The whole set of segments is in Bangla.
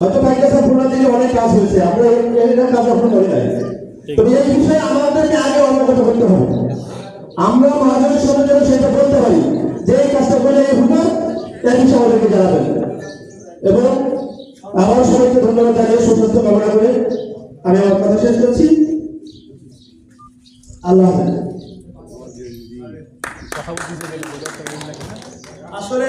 হয়তো ভাই কাছে খুলনা থেকে অনেক কাজ হয়েছে আমরা এই কাজ এখনও করি নাই। তবে এই বিষয়ে আমাদেরকে আগে অবগত করতে হবে। আমরা মহাজনের যেন সেটা বলতে পারি যে এই কাজটা করলে এই হুকুম এই বিষয়ে আমাদেরকে জানাবেন। এবং আবার সবাইকে ধন্যবাদ জানিয়ে সুস্বাস্থ্য কামনা করে আমি আমার কথা শেষ করছি। আল্লাহ হাফেজ। আসলে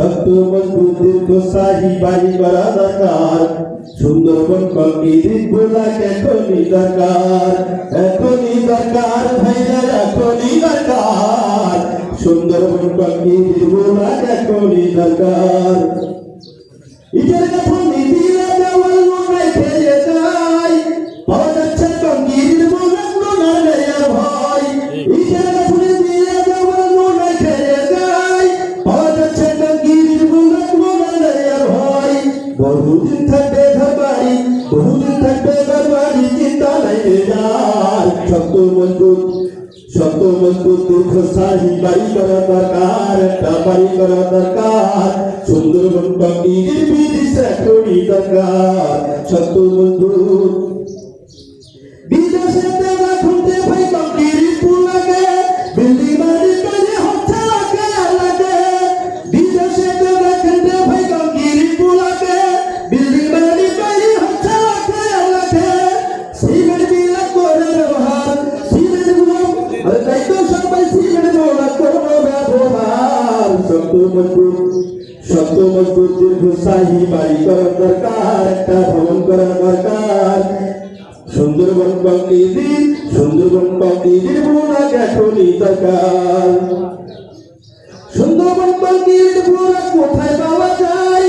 শব্দ মজবুত দীর্ঘ সাহি বাড়ি করা দরকার। সুন্দরবন কংক্রিট বুলাক এখনই দরকার। এখনই দরকার, ভাইরা, এখনই দরকার। সুন্দরবন কংক্রিট বুলাক এখনই দরকার। বহুদিন থাকবে ঘর বাড়ি বহুদিন থাকবে ঘর বাড়ি চিন্তা নাই রে যার। শক্ত মজবুত শক্ত মজবুত দীর্ঘ সাহি বাড়ি করা দরকার, একটা বাড়ি করা দরকার। সুন্দর কংক্রিট ব্রিজ এখনই দরকার। শক্ত মজবুত মজবুত, শক্ত মজবুত দীর্ঘ সাহি বাড়ি করার দরকার, একটা ভ্রমণ করার দরকার। সুন্দরবন কংক্রিট সুন্দরবন কংক্রিট পুরা এখনই দরকার। সুন্দরবন কংক্রিট পুরা কোথায় পাওয়া যায়?